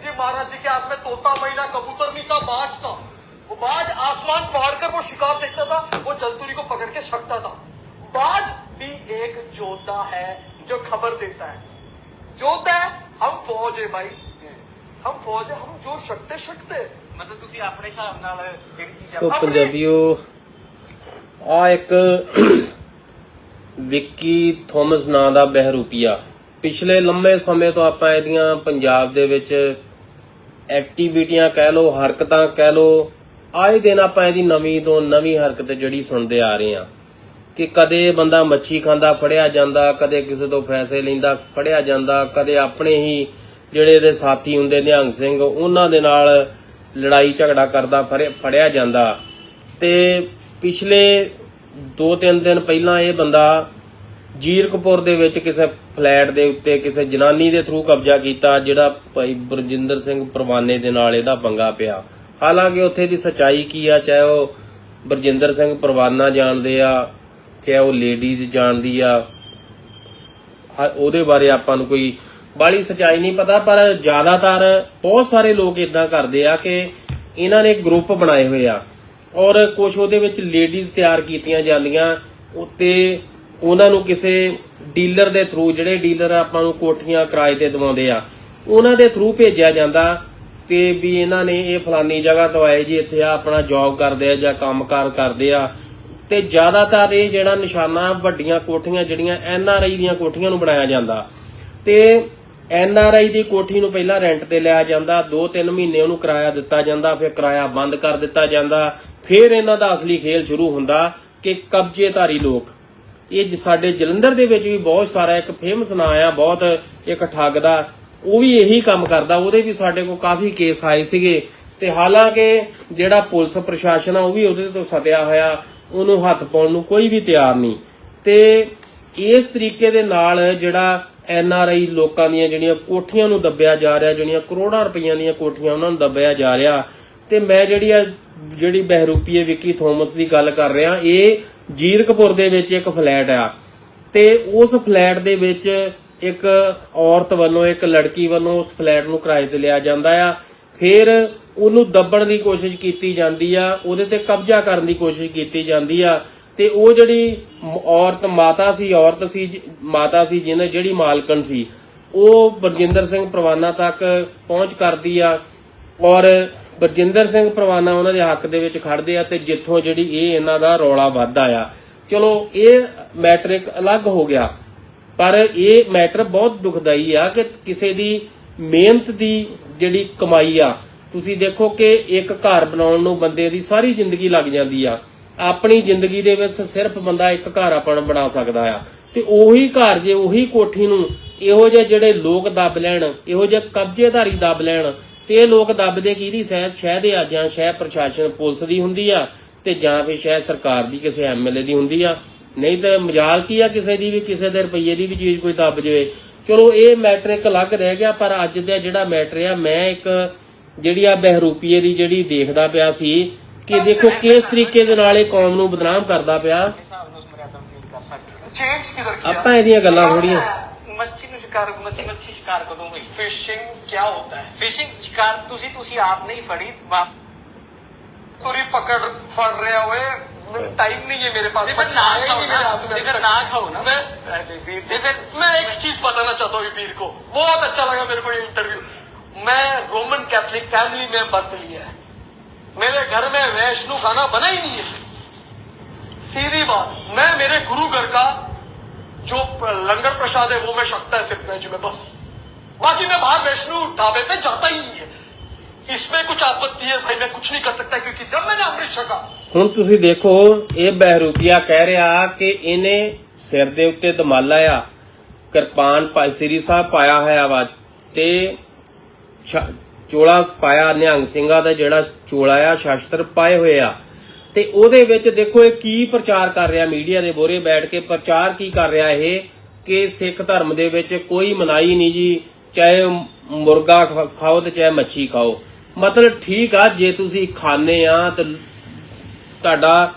जी महाराज जी के हाथ में तोता मैना कबूतर नहीं था बाज था वो बाज आसमान फाड़ कर वो शिकार देखता था वो जलतुरी को पकड़ के छकता था बाज भी एक योद्धा है जो खबर देता है योद्धा है हम फौज है भाई हम फौज है हम जो शकते शकते ਮਤਲਬ ਤੁਸੀਂ ਆਪਣੇ ਹਿਸਾਬ ਨਾਲ ਜਿਹੜੀ ਚੀਜ਼ ਸੋ ਪੰਜਾਬੀਓ ਆ ਇੱਕ ਵਿੱਕੀ ਥੋਮਸ ਨਾਂ ਦਾ ਬਹਿਰੂਪੀਆ ਪਿਛਲੇ ਲੰਮੇ ਸਮੇਂ ਤੋਂ ਆਪਾਂ ਇਹਦੀਆਂ ਪੰਜਾਬ ਦੇ ਵਿੱਚ ਐਕਟੀਵਿਟੀਆਂ ਕਹਿ ਲਓ, ਹਰਕਤਾਂ ਕਹਿ ਲਓ, ਆਏ ਦਿਨ ਆਪਾਂ ਇਹਦੀ ਨਵੀਂ ਤੋਂ ਨਵੀਂ ਹਰਕਤ ਜਿਹੜੀ ਸੁਣਦੇ ਆ ਰਹੇ ਆ ਕਿ ਕਦੇ ਬੰਦਾ ਮੱਛੀ ਖਾਂਦਾ, ਫੜਿਆ ਜਾਂਦਾ, ਕਦੇ ਕਿਸੇ ਤੋਂ ਪੈਸੇ ਲੈਂਦਾ, ਫੜਿਆ ਜਾਂਦਾ, ਕਦੇ ਆਪਣੇ ਹੀ ਜਿਹੜੇ ਇਹਦੇ ਸਾਥੀ ਹੁੰਦੇ, ਨਿਹੰਗ ਸਿੰਘ, ਉਹਨਾਂ ਦੇ ਨਾਲ ਲੜਾਈ ਝਗੜਾ ਕਰਦਾ, ਫੜਿਆ- ਫੜਿਆ ਜਾਂਦਾ। ਤੇ ਪਿਛਲੇ 2-3 ਦਿਨ ਪਹਿਲਾਂ ਇਹ ਬੰਦਾ ਜੀਰਕਪੁਰ ਦੇ ਵਿੱਚ ਕਿਸੇ ਫਲੈਟ ਦੇ ਉੱਤੇ ਕਿਸੇ ਜਨਾਨੀ ਦੇ ਥਰੂ ਕਬਜ਼ਾ ਕੀਤਾ, ਜਿਹੜਾ ਭਾਈ ਬਰਜਿੰਦਰ ਸਿੰਘ ਪਰਵਾਨੇ ਦੇ ਨਾਲ ਇਹਦਾ ਪੰਗਾ ਪਿਆ। ਹਾਲਾਂਕਿ ਉੱਥੇ ਦੀ ਸਚਾਈ ਕੀ ਆ, ਚਾਹੇ ਉਹ ਬਰਜਿੰਦਰ ਸਿੰਘ ਪਰਵਾਨਾ ਜਾਣਦੇ ਆ, ਚਾਹੇ ਉਹ ਲੇਡੀਜ਼ ਜਾਣਦੀ ਆ, ਹਾ- ਉਹਦੇ ਬਾਰੇ ਆਪਾਂ ਨੂੰ ਕੋਈ ਬਾਲੀ ਸਚਾਈ ਨਹੀਂ ਪਤਾ, ਪਰ ਜ਼ਿਆਦਾਤਰ ਬਹੁਤ ਸਾਰੇ ਲੋਕ ਇਦਾਂ ਕਰਦੇ ਆ ਕਿ ਇਹਨਾਂ ਨੇ ਗਰੁੱਪ ਬਣਾਏ ਹੋਏ ਆ। ਔਰ ਕੁਝ ਉਹਦੇ ਵਿੱਚ ਲੇਡੀਜ਼ ਤਿਆਰ ਕੀਤੀਆਂ ਜਾਂਦੀਆਂ, ਉੱਤੇ ਉਹਨਾਂ ਨੂੰ ਕਿਸੇ ਡੀਲਰ ਦੇ ਥਰੂ ਜਿਹੜੇ ਡੀਲਰ ਆਪਾਂ ਨੂੰ ਕੋਠੀਆਂ, ਕਿਰਾਏ ਤੇ ਦਵਾਉਂਦੇ ਆ, ਉਹਨਾਂ ਦੇ ਥਰੂ ਭੇਜਿਆ ਜਾਂਦਾ ਤੇ ਵੀ ਇਹਨਾਂ ਨੇ ਇਹ ਫਲਾਨੀ ਜਗ੍ਹਾ ਤੋਂ ਆਏ ਜੀ, ਇੱਥੇ ਆ ਆਪਣਾ ਜੌਬ ਕਰਦੇ ਆ ਜਾਂ ਕੰਮਕਾਰ ਕਰਦੇ ਆ ਤੇ ਜ਼ਿਆਦਾਤਰ ਇਹ ਜਿਹੜਾ ਨਿਸ਼ਾਨਾ ਵੱਡੀਆਂ ਕੋਠੀਆਂ ਜਿਹੜੀਆਂ ਐਨ ਆਰ ਆਈ ਦੀਆਂ ਕੋਠੀਆਂ ਨੂੰ ਬਣਾਇਆ ਜਾਂਦਾ ਤੇ ਐਨ ਆਰ ਆਈ ਦੀ ਕੋਠੀ ਨੂੰ ਪਹਿਲਾਂ ਰੈਂਟ ਤੇ ਲਿਆ ਜਾਂਦਾ 2-3 ਮਹੀਨੇ ਉਹਨੂੰ ਕਿਰਾਇਆ ਦਿੱਤਾ ਜਾਂਦਾ, ਫਿਰ ਕਿਰਾਇਆ ਬੰਦ ਕਰ ਦਿੱਤਾ ਜਾਂਦਾ, ਫਿਰ ਇਹਨਾਂ ਦਾ ਅਸਲੀ ਖੇਲ ਸ਼ੁਰੂ ਹੁੰਦਾ ਕਿ ਕਬਜ਼ੇਧਾਰੀ ਲੋਕ ਇਹ ਸਾਡੇ ਜਲੰਧਰ ਦੇ ਵਿੱਚ ਵੀ ਬਹੁਤ ਸਾਰਾ ਇੱਕ ਫੇਮਸ ਨਾਂ ਆ, ਬਹੁਤ ਇੱਕ ਠੱਗ ਦਾ। ਉਹ ਵੀ ਇਹੀ ਕੰਮ ਕਰਦਾ। ਉਹਦੇ ਵੀ ਸਾਡੇ ਕੋਲ ਕਾਫੀ ਕੇਸ ਆਏ ਸੀਗੇ। ਤੇ ਹਾਲਾਂਕਿ ਜਿਹੜਾ ਪੁਲਿਸ ਪ੍ਰਸ਼ਾਸਨ ਆ, ਉਹ ਵੀ ਉਹਦੇ ਤੋਂ ਸਤਿਆ ਹੋਇਆ। ਉਹਨੂੰ ਹੱਥ ਪਾਉਣ ਨੂੰ ਕੋਈ ਵੀ ਤਿਆਰ ਨਹੀਂ। ਤੇ ਇਸ ਤਰੀਕੇ ਦੇ ਨਾਲ ਜਿਹੜਾ ਐਨ ਆਰ ਆਈ ਲੋਕਾਂ ਦੀਆਂ ਜਿਹੜੀਆਂ ਕੋਠੀਆਂ ਨੂੰ ਦੱਬਿਆ ਜਾ ਰਿਹਾ, ਜਿਹੜੀਆਂ ਕਰੋੜਾਂ ਰੁਪਈਆਂ ਦੀਆਂ ਕੋਠੀਆਂ ਉਹਨਾਂ ਨੂੰ ਦੱਬਿਆ ਜਾ ਰਿਹਾ। ਤੇ ਮੈਂ ਜਿਹੜੀ ਆ ਜਿਹੜੀ ਬਹਿਰੂਪੀਏ ਵਿੱਕੀ ਥੋਮਸ ਦੀ ਗੱਲ ਕਰ ਰਿਹਾ, ਇਹ ਜੀਰਕਪੁਰ ਦੇ ਵਿੱਚ ਇੱਕ ਫਲੈਟ ਆ। ਤੇ ਉਸ ਫਲੈਟ ਦੇ ਵਿੱਚ ਇੱਕ ਔਰਤ ਵੱਲੋਂ, ਇੱਕ ਲੜਕੀ ਵੱਲੋਂ ਉਸ ਫਲੈਟ ਨੂੰ ਕਿਰਾਏ ਤੇ ਲਿਆ ਜਾਂਦਾ ਆ। ਫਿਰ ਉਹਨੂੰ ਦੱਬਣ ਦੀ ਕੋਸ਼ਿਸ਼ ਕੀਤੀ ਜਾਂਦੀ ਆ। ਉਹਦੇ ਤੇ ਕਬਜ਼ਾ ਕਰਨ ਦੀ ਕੋਸ਼ਿਸ਼ ਕੀਤੀ ਜਾਂਦੀ ਆ। ਤੇ ਉਹ ਜਿਹੜੀ ਔਰਤ, ਮਾਤਾ ਸੀ, ਔਰਤ ਸੀ ਮਾਤਾ ਸੀ, ਜਿਹਨੇ ਜਿਹੜੀ ਮਾਲਕਣ ਸੀ, ਉਹ ਬਰਜਿੰਦਰ ਸਿੰਘ ਪ੍ਰਵਾਨਾ ਤੱਕ ਪਹੁੰਚ ਕਰਦੀ ਆ। ਔਰ ਬਰਜਿੰਦਰ ਸਿੰਘ ਪ੍ਰਵਾਨਾ ਉਹਨਾਂ ਦੇ ਹੱਕ ਦੇ ਵਿੱਚ ਖੜਦੇ ਆ ਤੇ ਜਿੱਥੋਂ ਜਿਹੜੀ ਇਹ ਇਹਨਾਂ ਦਾ ਰੌਲਾ ਵੱਧਦਾ ਆ ਚਲੋ, ਇਹ ਮੈਟਰ ਇੱਕ ਅਲੱਗ ਹੋ ਗਿਆ, ਪਰ ਇਹ ਮੈਟਰ ਬਹੁਤ ਦੁਖਦਾਈ ਆ ਕਿ ਕਿਸੇ ਦੀ ਮਿਹਨਤ ਦੀ ਜਿਹੜੀ ਕਮਾਈ ਆ, ਤੁਸੀਂ ਦੇਖੋ ਕਿ ਇੱਕ ਘਰ ਬਣਾਉਣ ਨੂੰ ਬੰਦੇ ਦੀ ਸਾਰੀ ਜ਼ਿੰਦਗੀ ਲੱਗ ਜਾਂਦੀ ਆ। ਆਪਣੀ ਜ਼ਿੰਦਗੀ ਦੇ ਵਿੱਚ ਸਿਰਫ ਬੰਦਾ ਇੱਕ ਘਰ ਆਪਣ ਬਣਾ ਸਕਦਾ ਆ। ਤੇ ਉਹੀ ਘਰ ਜੇ ਉਹੀ ਕੋਠੀ ਨੂੰ ਇਹੋ ਜਿਹੇ ਜਿਹੜੇ ਲੋਕ ਦੱਬ ਲੈਣ, ਇਹੋ ਜਿਹੇ ਕਬਜ਼ੇਦਾਰੀ ਦੱਬ ਲੈਣ ਤੇ ਇਹ ਲੋਕ ਦੱਬਦੇ ਕਿਹਦੀ ਸ਼ਾਇਦ ਸ਼ਹਿਰ ਦੇ ਆ ਜਾਂ ਸ਼ਹਿਰ ਪ੍ਰਸ਼ਾਸਨ ਪੁਲਿਸ ਦੀ ਹੁੰਦੀ ਆ ਤੇ ਜਾਂ ਫਿਰ ਸ਼ਹਿਰ ਸਰਕਾਰ ਦੀ ਕਿਸੇ ਐਮਐਲਏ ਦੀ ਹੁੰਦੀ ਆ। ਨਹੀਂ ਤਾਂ ਮਜਾਲ ਕੀ ਆ ਕਿਸੇ ਦੀ ਵੀ ਕਿਸੇ ਦੇ ਰੁਪਈਏ ਦੀ ਵੀ ਚੀਜ਼ ਕੋਈ ਦੱਬ ਜਾਵੇ। ਚਲੋ ਇਹ ਮੈਟਰ ਇੱਕ ਅਲੱਗ ਰਹਿ ਗਿਆ ਪਰ ਅੱਜ ਦਾ ਜਿਹੜਾ ਮੈਟਰ ਆ ਮੈਂ ਇੱਕ ਜਿਹੜੀ ਆ ਬਹਿਰੂਪੀਏ ਦੀ ਜਿਹੜੀ ਦੇਖਦਾ ਪਿਆ ਸੀ ਕਿ ਦੇਖੋ ਕਿਸ ਤਰੀਕੇ ਦੇ ਨਾਲ ਇਹ ਕੌਮ ਨੂੰ ਬਦਨਾਮ ਕਰਦਾ ਪਿਆ। ਆਪਾਂ ਇਹਦੀਆਂ ਗੱਲਾਂ ਥੋੜੀਆਂ ਮੱਛੀ ਨੂੰ ਸ਼ਿਕਾਰ ਮੱਛੀ ਮੱਛੀ ਸ਼ਿਕਾਰ ਕਦੋਂ ਹੋਈ फिशिंग क्या होता है ਫਿਸ਼ਿੰਗ ਸ਼ਿਕਾਰ ਤੁਸੀਂ ਤੁਸੀਂ ਆਪ ਨਹੀਂ ਫੜੀ ਬਾਪ तुरी पकड़ फड़ रहे हुए टाइम नहीं है मेरे पास नहीं, पर मच्छी ना आया ही खाओ नहीं ना। मेरे हाथ में नहीं, अभी पर तक। ना खाओ ना। मैं अरे वीर, वीर, मैं एक चीज बताना चाहता हूँ वीर को बहुत अच्छा लगा मेरे को ये इंटरव्यू मैं रोमन कैथलिक फैमिली में बर्थ लिया है मेरे घर में वैष्णु खाना बना ही नहीं है सीधी बात मैं मेरे गुरु घर का जो प- लंगर प्रसाद है वो मैं शकता है सिर्फ वेज में बस बाकी मैं बाहर वैष्णु ढाबे पे जाता ही नहीं है इसमें कुछ आपत्ति है भाई मैं कुछ नहीं कर सकता क्योंकि जब मैंने अमृत छका ਹੁਣ ਤੁਸੀਂ ਦੇਖੋ ਇਹ ਬਹਿਰੂਪੀਆ ਕਹਿ ਰਿਹਾ ਕਿ ਇਹਨੇ ਸਿਰ ਦੇ ਉੱਤੇ ਦਮਾਲਾ ਆ ਕਿਰਪਾਨ ਭਾਈ ਸ੍ਰੀ ਸਾਹਿਬ ਪਾਇਆ ਹੋਇਆ ਵਾ ਤੇ ਛ- ਚੋਲਾ ਪਾਇਆ ਨਿਹੰਗ ਸਿੰਘਾਂ ਦਾ ਜਿਹੜਾ ਚੋਲਾ ਆ ਸ਼ਾਸਤਰ ਪਾਏ ਹੋਏ ਆ ਤੇ ਉਹਦੇ ਵਿੱਚ ਦੇਖੋ ਇਹ ਕੀ ਪ੍ਰਚਾਰ ਕਰ ਰਿਹਾ ਮੀਡੀਆ ਦੇ ਬੋਰੇ ਬੈਠ ਕੇ, ਪ੍ਰਚਾਰ ਕੀ ਕਰ ਰਿਹਾ ਇਹ ਕਿ ਸਿੱਖ ਧਰਮ ਦੇ ਵਿੱਚ ਕੋਈ ਮਨਾਈ ਨਹੀਂ ਜੀ, ਚਾਹੇ ਮੁਰਗਾ ਖਾਓ ਤੇ ਚਾਹੇ ਮੱਛੀ ਖਾਓ। ਮਤਲਬ ਠੀਕ ਆ, ਜੇ ਤੁਸੀਂ ਖਾਣੇ ਆ ਤੇ ਤੁਹਾਡਾ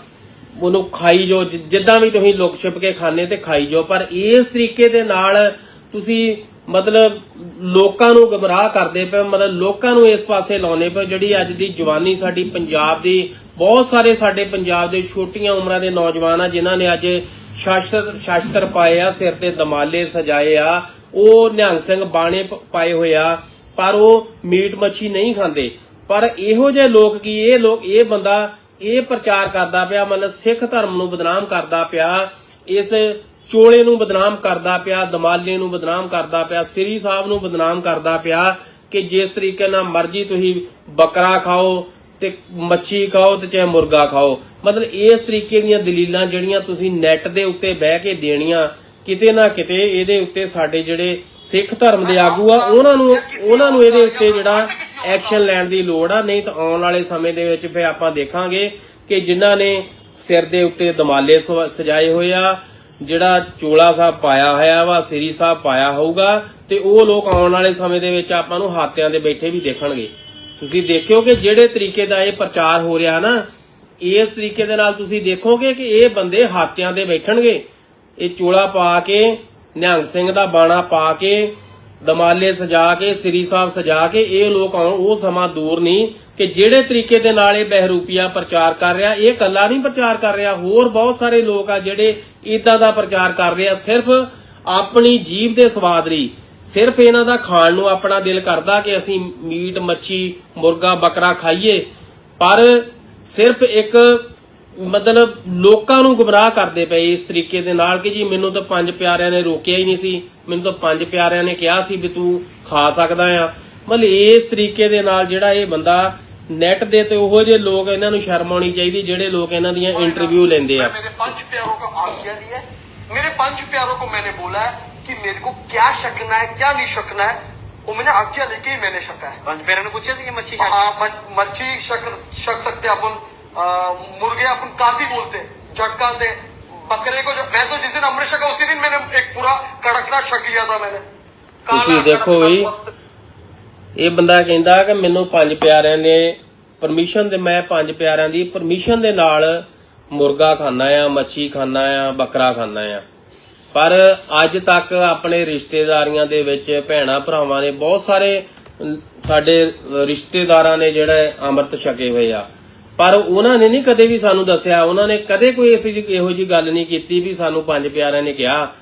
ਉਹਨੂੰ ਖਾਈ ਜੋ ਜਿੱਦਾਂ ਵੀ ਤੁਸੀਂ ਲੁਕ ਛਿਪ ਕੇ ਖਾਣੇ ਤੇ ਖਾਈ ਜੋ, ਪਰ ਇਸ ਤਰੀਕੇ ਦੇ ਨਾਲ ਤੁਸੀਂ ਮਤਲਬ ਲੋਕਾਂ ਨੂੰ ਗਮਰਾਹ ਕਰਦੇ ਪਏ, ਮਤਲਬ ਲੋਕਾਂ ਨੂੰ ਇਸ ਪਾਸੇ ਲਾਉਣੇ ਪਏ, ਜਿਹੜੀ ਅੱਜ ਦੀ ਜਵਾਨੀ ਸਾਡੀ ਪੰਜਾਬ ਦੀ, ਬਹੁਤ ਸਾਰੇ ਸਾਡੇ ਪੰਜਾਬ ਦੇ ਛੋਟੀਆਂ ਉਮਰਾਂ ਦੇ ਨੌਜਵਾਨ ਆ, ਜਿਨ੍ਹਾਂ ਨੇ ਅੱਜ ਸ਼ਾਸਤਰ ਸ਼ਾਸਤਰ ਪਾਏ ਆ, ਸਿਰ ਤੇ ਦਮਾਲੇ ਸਜਾਏ ਆ, ਉਹ ਨਿਹੰਗ ਸਿੰਘ ਬਾਣੇ ਪ- ਪਾਏ ਹੋਇਆ ਪਰ ਉਹ ਮੀਟ ਮੱਛੀ ਨਹੀਂ ਖਾਂਦੇ। ਪਰ ਇਹੋ ਜਿਹੇ ਲੋਕ ਕੀ, ਇਹ ਲੋਕ, ਇਹ ਬੰਦਾ ਇਹ ਪ੍ਰਚਾਰ ਕਰਦਾ ਪਿਆ, ਮਤਲਬ ਸਿੱਖ ਧਰਮ ਨੂੰ ਬਦਨਾਮ ਕਰਦਾ ਪਿਆ, ਇਸ ਚੋਲੇ ਨੂੰ ਬਦਨਾਮ ਕਰਦਾ ਪਿਆ ਦਮਾਲੇ ਨੂੰ ਬਦਨਾਮ ਕਰਦਾ ਪਿਆ, ਸ੍ਰੀ ਸਾਹਿਬ ਨੂੰ ਬਦਨਾਮ ਕਰਦਾ ਪਿਆ ਕਿ ਜਿਸ ਤਰੀਕੇ ਨਾਲ ਮਰਜ਼ੀ ਤੁਸੀਂ ਬੱਕਰਾ ਖਾਓ ਤੇ ਮੱਛੀ ਖਾਓ ਤੇ ਚਾਹੇ ਮੁਰਗਾ ਖਾਓ। ਮਤਲਬ ਇਸ ਤਰੀਕੇ ਦੀਆਂ ਦਲੀਲਾਂ ਜਿਹੜੀਆਂ ਤੁਸੀਂ ਨੈਟ ਦੇ ਉੱਤੇ ਬਹਿ ਕੇ ਦੇਣੀਆਂ, ਕਿਤੇ ਨਾ ਕਿਤੇ ਇਹਦੇ ਉੱਤੇ ਸਾਡੇ ਜਿਹੜੇ ਸਿੱਖ ਧਰਮ ਦੇ ਆਗੂ ਆ, ਉਹਨਾਂ ਨੂੰ ਉਹਨਾਂ ਨੂੰ ਇਹਦੇ ਉੱਤੇ ਜਿਹੜਾ ਐਕਸ਼ਨ ਲੈਣ ਦੀ ਲੋੜ ਆ, ਨਹੀਂ ਤਾਂ ਆਉਣ ਵਾਲੇ ਸਮੇਂ ਦੇ ਵਿੱਚ ਫੇ ਆਪਾਂ ਦੇਖਾਂਗੇ ਕਿ ਜਿਨ੍ਹਾਂ ਨੇ ਸਿਰ ਦੇ ਉੱਤੇ ਦਮਾਲੇ ਸਜਾਏ ਹੋਏ ਆ ਜਿਹੜਾ ਚੋਲਾ ਸਾਹਿਬ ਪਾਇਆ ਹੋਇਆ ਵਾ, ਸ੍ਰੀ ਸਾਹਿਬ ਪਾਇਆ ਹੋਊਗਾ, ਤੇ ਉਹ ਲੋਕ ਆਉਣ ਵਾਲੇ ਸਮੇਂ ਦੇ ਵਿੱਚ ਆਪਾਂ ਨੂੰ ਹਾਤਿਆਂ ਦੇ ਬੈਠੇ ਵੀ ਦੇਖਣਗੇ। ਤੁਸੀਂ ਦੇਖਿਓ ਕਿ ਜਿਹੜੇ ਤਰੀਕੇ ਦਾ ਇਹ ਪ੍ਰਚਾਰ ਹੋ ਰਿਹਾ ਨਾ, ਇਸ ਤਰੀਕੇ ਦੇ ਨਾਲ ਤੁਸੀਂ ਦੇਖੋਗੇ ਕਿ ਇਹ ਬੰਦੇ ਹਾਤਿਆਂ ਦੇ ਬੈਠਣਗੇ। ਇਹ ਚੋਲਾ ਪਾ ਕੇ, ਨਿਹੰਗ ਸਿੰਘ ਦਾ ਬਾਣਾ ਪਾ ਕੇ, ਦਮਾਲੇ ਸਜਾ ਕੇ, ਸ੍ਰੀ ਸਾਹਿਬ ਸਜਾ ਕੇ, ਇਹ ਲੋਕ ਆਉਣ, ਉਹ ਸਮਾਂ ਦੂਰ ਨਹੀਂ। ਕਿ ਜਿਹੜੇ ਤਰੀਕੇ ਦੇ ਨਾਲ ਇਹ ਬਹਿਰੂਪੀਆ ਪ੍ਰਚਾਰ ਕਰ ਰਿਹਾ, ਇਹ ਕੱਲਾ ਨਹੀਂ ਪ੍ਰਚਾਰ ਕਰ ਰਿਹਾ, ਹੋਰ ਬਹੁਤ ਸਾਰੇ ਲੋਕ ਆ ਜਿਹੜੇ ਇਦਾਂ ਦਾ ਪ੍ਰਚਾਰ ਕਰ ਰਹੇ ਆ, ਸਿਰਫ ਆਪਣੀ ਜੀਭ ਦੇ ਸਵਾਦ ਲਈ, ਸਿਰਫ ਇਹਨਾਂ ਦਾ ਖਾਣ ਨੂੰ ਆਪਣਾ ਦਿਲ ਕਰਦਾ ਕਿ ਅਸੀਂ ਮੀਟ, ਮੱਛੀ, ਮੁਰਗਾ, ਬੱਕਰਾ ਖਾਈਏ, ਪਰ ਸਿਰਫ ਇੱਕ ਮਤਲਬ ਲੋਕਾਂ ਨੂੰ ਗੁੰਮਰਾਹ ਕਰਦੇ ਪਏ ਇਸ ਤਰੀਕੇ ਦੇ ਨਾਲ ਕਿ ਜੀ ਮੈਨੂੰ ਤਾਂ ਪੰਜ ਪਿਆਰਿਆਂ ਨੇ ਰੋਕਿਆ ਹੀ ਨਹੀਂ ਸੀ, ਮੈਨੂੰ ਤਾਂ ਪੰਜ ਪਿਆਰਿਆਂ ਨੇ ਕਿਹਾ ਸੀ ਵੀ ਤੂੰ ਖਾ ਸਕਦਾ ਆ। ਮਤਲਬ ਇਸ ਤਰੀਕੇ ਦੇ ਨਾਲ ਜਿਹੜਾ ਇਹ ਬੰਦਾ ਨੈਟ ਦੇ ਤੇ ਉਹੋ ਜਿਹੇ ਲੋਕ ਇਹਨਾਂ ਨੂੰ ਸ਼ਰਮ ਆਉਣੀ ਚਾਹੀਦੀ ਜਿਹੜੇ ਲੋਕ ਇਹਨਾਂ ਦੀਆਂ ਇੰਟਰਵਿਊ ਲੈਂਦੇ ਆ मैं मेरे पंच प्यारों का आज्ञा लिया है मेरे पंच प्यारों को मैंने बोला है कि मेरे को क्या शकना है क्या नहीं शकना है वो मैंने आज्ञा लेके ही मैंने शका है ਪੰਜ ਪੈਰਾਂ ਨੂੰ ਪੁੱਛਿਆ ਸੀ ਕਿ ਮੱਛੀ ਖਾ हाँ, मच- मच्छी शक शक सकते हैं अपन आ, मुर्गे अपन काजी बोलते हैं झटका दे बकरे को जब मैं तो जिस दिन अमृत शका उसी दिन मैंने एक पूरा कड़कनाथ शक लिया था मैंने ਤੁਸੀਂ ਦੇਖੋ कड़कनाथ ਵੀ। मस्त। ਇਹ ਬੰਦਾ ਕਹਿੰਦਾ ਕਿ ਮੈਨੂੰ ਪੰਜ ਪਿਆਰਿਆਂ ਨੇ ਪਰਮਿਸ਼ਨ ਦੇ ਮੈਂ ਪੰਜ ਪਿਆਰਿਆਂ ਦੀ ਪਰਮਿਸ਼ਨ ਦੇ ਨਾਲ ਮੁਰਗਾ ਖਾਣਾ ਆ, ਮੱਛੀ ਖਾਣਾ ਆ, ਬੱਕਰਾ ਖਾਣਾ ਆ। ਪਰ ਅੱਜ ਤੱਕ ਆਪਣੇ ਰਿਸ਼ਤੇਦਾਰੀਆਂ ਦੇ ਵਿੱਚ ਭੈਣਾ ਭਰਾਵਾਂ ਨੇ ਬਹੁਤ ਸਾਰੇ ਸਾਡੇ ਰਿਸ਼ਤੇਦਾਰਾਂ ਨੇ ਜਿਹੜਾ ਅੰਮ੍ਰਿਤ ਛਕੇ ਹੋਏ ਆ। ਪਰ ਉਹਨਾਂ ਨੇ ਨਹੀਂ ਕਦੇ ਵੀ ਸਾਨੂੰ ਦੱਸਿਆ, ਉਹਨਾਂ ਨੇ ਕਦੇ ਕੋਈ ਐਸੀ ਜਿਹੀ- ਇਹੋ ਜੀ ਗੱਲ ਨਹੀਂ ਕੀਤੀ ਵੀ ਸਾਨੂੰ ਪੰਜ ਪਿਆਰਿਆਂ ਨੇ ਕਿਹਾ।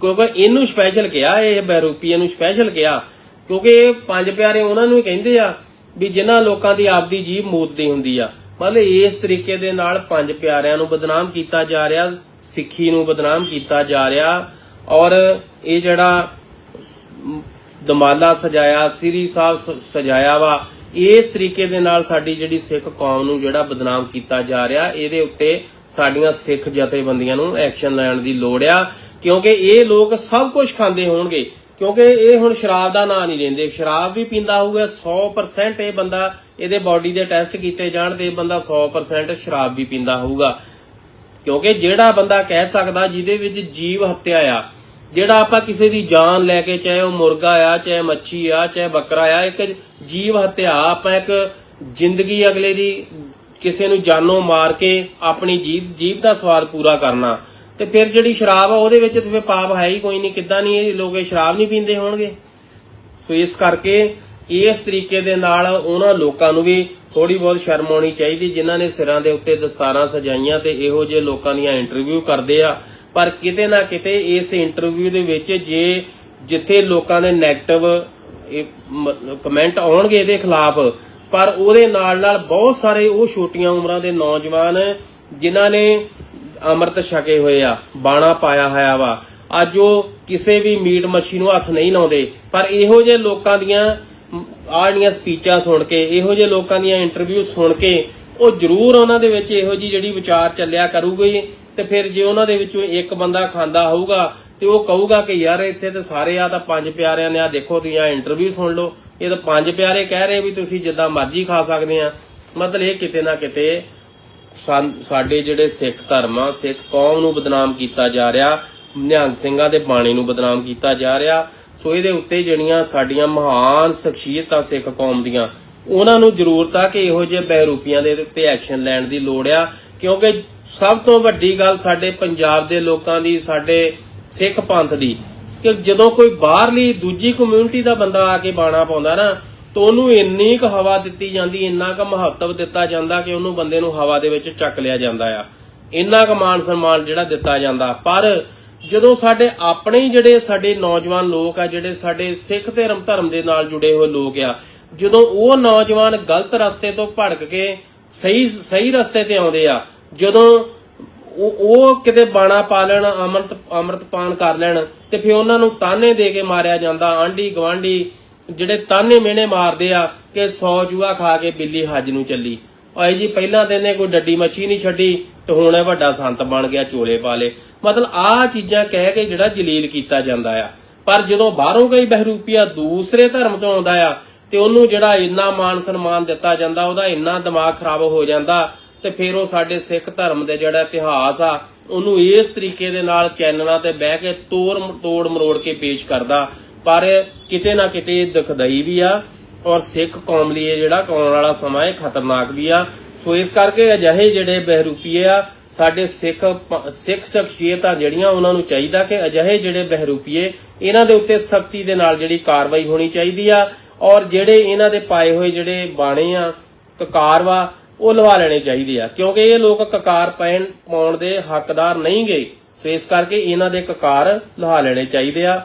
ਕਿਉਂਕਿ ਇਹਨੂੰ ਸਪੈਸ਼ਲ ਕਿਹਾ, ਇਹ ਬੈਰੂਪੀਏ ਨੂੰ ਸਪੈਸ਼ਲ ਕਿਹਾ। ਕਿਉਂਕਿ ਇਹ ਪੰਜ ਪਿਆਰੇ ਉਹਨਾਂ ਨੂੰ ਹੀ ਕਹਿੰਦੇ ਆ ਵੀ ਜਿਨ੍ਹਾਂ ਲੋਕਾਂ ਦੀ ਆਪਦੀ ਜੀਭ ਮੂਤ ਦੀ ਹੁੰਦੀ ਆ। ਮਤਲਬ ਇਸ ਤਰੀਕੇ ਦੇ ਨਾਲ ਪੰਜ ਪਿਆਰਿਆਂ ਨੂੰ ਬਦਨਾਮ ਕੀਤਾ ਜਾ ਰਿਹਾ, ਸਿੱਖੀ ਨੂੰ ਬਦਨਾਮ ਕੀਤਾ ਜਾ ਰਿਹਾ ਔਰ ਇਹ ਜਿਹੜਾ ਦਮਾਲਾ ਸਜਾਇਆ, ਸ੍ਰੀ ਸਾਹਿਬ ਸਜਾਇਆ ਵਾ, ਇਸ ਤਰੀਕੇ ਦੇ ਨਾਲ ਸਾਡੀ ਜਿਹੜੀ ਸਿੱਖ ਕੌਮ ਨੂੰ ਜਿਹੜਾ ਬਦਨਾਮ ਕੀਤਾ ਜਾ ਰਿਹਾ, ਇਹਦੇ ਉੱਤੇ ਸਾਡੀਆਂ ਸਿੱਖ ਜਥੇਬੰਦੀਆਂ ਨੂੰ ਐਕਸ਼ਨ ਲੈਣ ਦੀ ਲੋੜ ਆ। ਕਿਉਂਕਿ ਇਹ ਲੋਕ ਸਭ ਕੁਝ ਖਾਂਦੇ ਹੋਣਗੇ। ਕਿਉਂਕਿ ਇਹ ਹੁਣ ਸ਼ਰਾਬ ਦਾ ਨਾਂ ਨਹੀਂ ਲੈਂਦੇ। ਸ਼ਰਾਬ ਵੀ ਪੀਂਦਾ ਹੋਊਗਾ 100% ਇਹ ਬੰਦਾ ਇਹਦੇ ਬਾਡੀ ਦੇ ਟੈਸਟ ਕੀਤੇ ਜਾਣ ਤੇ ਇਹ ਬੰਦਾ 100% ਸ਼ਰਾਬ ਵੀ ਪੀਂਦਾ ਹੋਊਗਾ। ਕਿਉਂਕਿ ਜਿਹੜਾ ਬੰਦਾ ਕਹਿ ਸਕਦਾ ਜਿਹਦੇ ਵਿੱਚ ਜੀਵ ਹੱਤਿਆ ਆ, ਜਿਹੜਾ ਆਪਾਂ ਕਿਸੇ ਦੀ ਜਾਨ ਲੈ ਕੇ ਚਾਹੇ ਉਹ ਮੁਰਗਾ ਆ, ਚਾਹੇ ਮੱਛੀ ਆ, ਚਾਹੇ ਬੱਕਰਾ ਆ, ਇੱਕ ਜੀਵ ਹੱਤਿਆ, ਆਪਾਂ ਇੱਕ ਜ਼ਿੰਦਗੀ ਅਗਲੇ ਦੀ ਕਿਸੇ ਨੂੰ ਜਾਨੋਂ ਮਾਰ ਕੇ ਆਪਣੀ ਜੀਵ ਜੀਭ ਦਾ ਸਵਾਦ ਪੂਰਾ ਕਰਨਾ। ਤੇ ਫਿਰ ਜਿਹੜੀ ਸ਼ਰਾਬ ਆ ਉਹਦੇ ਵਿੱਚ ਤੇ ਫਿਰ ਪਾਪ ਹੈ ਹੀ ਕੋਈ ਨਹੀਂ, ਕਿੱਦਾਂ ਨਹੀਂ ਇਹ ਲੋਕ ਇਹ ਸ਼ਰਾਬ ਨਹੀਂ ਪੀਂਦੇ ਹੋਣਗੇ। ਸੋ ਇਸ ਕਰਕੇ ਇਸ ਤਰੀਕੇ ਦੇ ਨਾਲ ਉਹਨਾਂ ਲੋਕਾਂ ਨੂੰ ਵੀ ਥੋੜੀ ਬਹੁਤ ਸ਼ਰਮ ਆਉਣੀ ਚਾਹੀਦੀ, ਜਿਨ੍ਹਾਂ ਨੇ ਸਿਰਾਂ ਦੇ ਉੱਤੇ ਦਸਤਾਰਾਂ ਸਜਾਈਆਂ ਤੇ ਇਹੋ ਜਿਹੇ ਲੋਕਾਂ ਦੀਆਂ ਇੰਟਰਵਿਊ ਕਰਦੇ ਆ। ਪਰ ਕਿਤੇ ਨਾ ਕਿਤੇ ਇਸ ਇੰਟਰਵਿਊ ਦੇ ਵਿੱਚ ਜੇ ਜਿੱਥੇ ਲੋਕਾਂ ਦੇ 네ਗੇਟਿਵ ਕਮੈਂਟ ਆਉਣਗੇ ਇਹਦੇ ਖਿਲਾਫ, ਪਰ ਉਹਦੇ ਨਾਲ ਨਾਲ ਬਹੁਤ ਸਾਰੇ ਉਹ ਛੋਟੀਆਂ ਉਮਰਾਂ ਦੇ ਨੌਜਵਾਨ, ਜਿਨ੍ਹਾਂ ਨੇ ਅੰਮ੍ਰਿਤ ਛਕੇ ਹੋਏ ਆ, ਬਾਣਾ ਪਾਇਆ ਹੋਇਆ ਵਾ। ਅੱਜ ਉਹ ਕਿਸੇ ਵੀ ਮੀਟ ਮੱਛੀ ਨੂੰ ਹੱਥ ਨਹੀਂ ਲਾਉਂਦੇ, ਪਰ ਇਹੋ ਜਿਹੇ ਲੋਕਾਂ ਦੀਆਂ ਆਹ ਸਪੀਚਾਂ ਸੁਣ ਕੇ, ਇਹੋ ਜਿਹੇ ਲੋਕਾਂ ਦੀਆਂ ਇੰਟਰਵਿਊ ਸੁਣ ਕੇ, ਉਹ ਜ਼ਰੂਰ ਉਹਨਾਂ ਦੇ ਵਿੱਚ ਇਹੋ ਜੀ ਜਿਹੜੀ ਵਿਚਾਰ ਚੱਲਿਆ ਕਰੂਗੀ, ਤੇ ਫਿਰ ਜੇ ਉਹਨਾਂ ਦੇ ਵਿੱਚੋਂ ਇੱਕ ਬੰਦਾ ਖਾਂਦਾ ਹੋਊਗਾ, ਤੇ ਉਹ ਕਹੂਗਾ ਕਿ ਯਾਰ ਇੱਥੇ ਤੇ ਸਾਰੇ ਆ ਤਾਂ ਪੰਜ ਪਿਆਰਿਆਂ ਨੇ ਆ ਦੇਖੋ, ਤੁਸੀਂ ਆ ਇੰਟਰਵਿਊ ਸੁਣ ਲਓ। ਇਹ ਤਾਂ ਪੰਜ ਪਿਆਰੇ ਕਹਿ ਰਹੇ ਵੀ ਤੁਸੀਂ ਜਿੱਦਾਂ ਮਰਜ਼ੀ ਖਾ ਸਕਦੇ ਆ। ਮਤਲਬ ਇਹ ਕਿਤੇ ਨਾ ਕਿਤੇ ਸਾਡੇ ਜਿਹੜੇ ਸਿੱਖ ਧਰਮ ਆ, ਸਿੱਖ ਕੌਮ ਨੂੰ ਬਦਨਾਮ ਕੀਤਾ ਜਾ ਰਿਹਾ, ਨਿਹੰਗ ਸਿੰਘਾਂ ਦੇ ਬਾਣੀ ਨੂੰ ਬਦਨਾਮ ਕੀਤਾ ਜਾ ਰਿਹਾ। ਸੋ ਇਹਦੇ ਉੱਤੇ ਜਿਹੜੀਆਂ ਸਾਡੀਆਂ ਮਹਾਨ ਸ਼ਖਸੀਅਤਾਂ ਸਿੱਖ ਕੌਮ ਦੀਆਂ, ਉਹਨਾਂ ਨੂੰ ਜ਼ਰੂਰਤ ਆ ਕਿ ਇਹੋ ਜਿਹੇ ਬਹਿਰੂਪੀਆਂ ਦੇ ਉੱਤੇ ਐਕਸ਼ਨ ਲੈਣ ਦੀ ਲੋੜ ਆ। ਕਿਉਂਕਿ ਸਭ ਤੋਂ ਵੱਡੀ ਗੱਲ ਸਾਡੇ ਪੰਜਾਬ ਦੇ ਲੋਕਾਂ ਦੀ, ਸਾਡੇ ਸਿੱਖ ਪੰਥ ਦੀ, ਕਿ ਜਦੋਂ ਕੋਈ ਬਾਹਰਲੀ, ਦੂਜੀ ਕਮਿਊਨਿਟੀ ਦਾ ਬੰਦਾ ਆ ਕੇ ਬਾਣਾ ਪਾਉਂਦਾ ਨਾ ਤਾਂ ਉਹਨੂੰ ਇੰਨੀ ਕੁ ਹਵਾ ਦਿੱਤੀ ਜਾਂਦੀ, ਇੰਨਾ ਕੁ ਮਹੱਤਵ ਦਿੱਤਾ ਜਾਂਦਾ ਕਿ ਉਹਨੂੰ ਬੰਦੇ ਨੂੰ ਹਵਾ ਦੇ ਵਿੱਚ ਚੱਕ ਲਿਆ ਜਾਂਦਾ ਆ। ਇੰਨਾ ਕੁ ਮਾਨ ਸਨਮਾਨ ਜਿਹੜਾ ਦਿੱਤਾ ਜਾਂਦਾ। ਪਰ ਜਦੋਂ ਸਾਡੇ ਆਪਣੇ ਜਿਹੜੇ ਸਾਡੇ ਨੌਜਵਾਨ ਲੋਕ ਆ, ਜਿਹੜੇ ਸਾਡੇ ਸਿੱਖ ਧਰਮ ਧਰਮ ਦੇ ਨਾਲ ਜੁੜੇ ਹੋਏ ਲੋਕ ਆ, ਜਦੋਂ ਉਹ ਨੌਜਵਾਨ ਗਲਤ ਰਸਤੇ ਤੋਂ ਭੜਕ ਕੇ ਸਹੀ ਸਹੀ ਰਸਤੇ ਤੇ ਆਉਂਦੇ ਆ, ਜਦੋਂ ਉਹ ਉਹ ਕਿਤੇ ਬਾਣਾ ਪਾ ਲੈਣ, ਅੰਮ੍ਰਿਤ, ਅੰਮ੍ਰਿਤਪਾਨ ਕਰ ਲੈਣ, ਤੇ ਫਿਰ ਉਹਨਾਂ ਨੂੰ ਤਾਨੇ ਦੇ ਕੇ ਮਾਰਿਆ ਜਾਂਦਾ ਆਂਢੀ ਗਵਾਂਢੀ ਜਿਹੜੇ ਤਾਨੇ ਮਿਹਣੇ ਮਾਰਦੇ ਆ ਕਿ 100 ਜੂਆ ਖਾ ਕੇ ਬਿੱਲੀ ਹੱਜ ਨੂੰ ਚੱਲੀ। ਆਏ ਜੀ, ਪਹਿਲਾਂ ਤੇ ਇਹਨੇ ਕੋਈ ਡੱਡੀ ਮੱਛੀ ਨਹੀਂ ਛੱਡੀ ਤੇ ਹੁਣ ਇਹ ਵੱਡਾ ਸੰਤ ਬਣ ਗਿਆ ਚੋਲੇ ਪਾ ਮਤਲਬ ਆਹ ਚੀਜ਼ਾਂ ਕਹਿ ਕੇ ਜਿਹੜਾ ਜਲੀਲ ਕੀਤਾ ਜਾਂਦਾ ਆ। ਪਰ ਜਦੋਂ ਬਾਹਰੋਂ ਕੋਈ ਬਹਿਰੂਪੀਆ ਦੂਸਰੇ ਧਰਮ ਤੋਂ ਆਉਂਦਾ ਆ ਤੇ ਉਹਨੂੰ ਜਿਹੜਾ ਇੰਨਾ ਮਾਨ ਸਨਮਾਨ ਦਿੱਤਾ ਜਾਂਦਾ, ਉਹਦਾ ਇੰਨਾ ਦਿਮਾਗ ਖਰਾਬ ਹੋ ਜਾਂਦਾ ਤੇ ਫਿਰ ਉਹ ਸਾਡੇ ਸਿੱਖ ਧਰਮ ਦੇ ਜਿਹੜਾ ਇਤਿਹਾਸ ਆ, ਉਹਨੂੰ ਇਸ ਤਰੀਕੇ ਦੇ ਨਾਲ ਚੈਨਲਾਂ ਤੇ ਬਹਿ ਕੇ ਤੋੜ ਤੋੜ ਮਰੋੜ ਕੇ ਪੇਸ਼ ਕਰਦਾ। ਪਰ ਕਿਤੇ ਨਾ ਕਿਤੇ ਦੁਖਦਾਈ ਵੀ ਆ ਔਰ ਸਿੱਖ ਕੌਮ ਲਈ ਇਹ ਜਿਹੜਾ ਆਉਣ ਵਾਲਾ ਸਮਾਂ ਇਹ ਖਤਰਨਾਕ ਵੀ ਆ। ਸੋ ਇਸ ਕਰਕੇ ਅਜਿਹੇ ਜਿਹੜੇ ਬਹਿਰੂਪੀਏ ਆ, ਸਾਡੇ ਸਿੱਖ ਸਿੱਖ ਸ਼ਖਸੀਅਤਾਂ ਜਿਹੜੀਆਂ ਉਹਨਾਂ ਨੂੰ ਚਾਹੀਦਾ ਕਿ ਅਜਿਹੇ ਜਿਹੜੇ ਬਹਿਰੂਪੀਏ ਇਹਨਾਂ ਦੇ ਉੱਤੇ ਸਖਤੀ ਦੇ ਨਾਲ ਜਿਹੜੀ ਕਾਰਵਾਈ ਹੋਣੀ ਚਾਹੀਦੀ ਆ ਔਰ ਜਿਹੜੇ ਇਹਨਾਂ ਦੇ ਪਾਏ ਹੋਏ ਜਿਹੜੇ ਬਾਣੇ ਆ ਕਕਾਰ ਵਾ ਉਹ ਲਵਾ ਲੈਣੇ ਚਾਹੀਦੇ ਆ। ਕਿਉਂਕਿ ਇਹ ਲੋਕ ਕਕਾਰ ਪੈਣ ਪਾਉਣ ਦੇ ਹੱਕਦਾਰ ਨਹੀਂ ਗਏ। ਸੋ ਇਸ ਕਰਕੇ ਇਹਨਾਂ ਦੇ ਕਕਾਰ ਲਹਾ ਲੈਣੇ ਚਾਹੀਦੇ ਆ।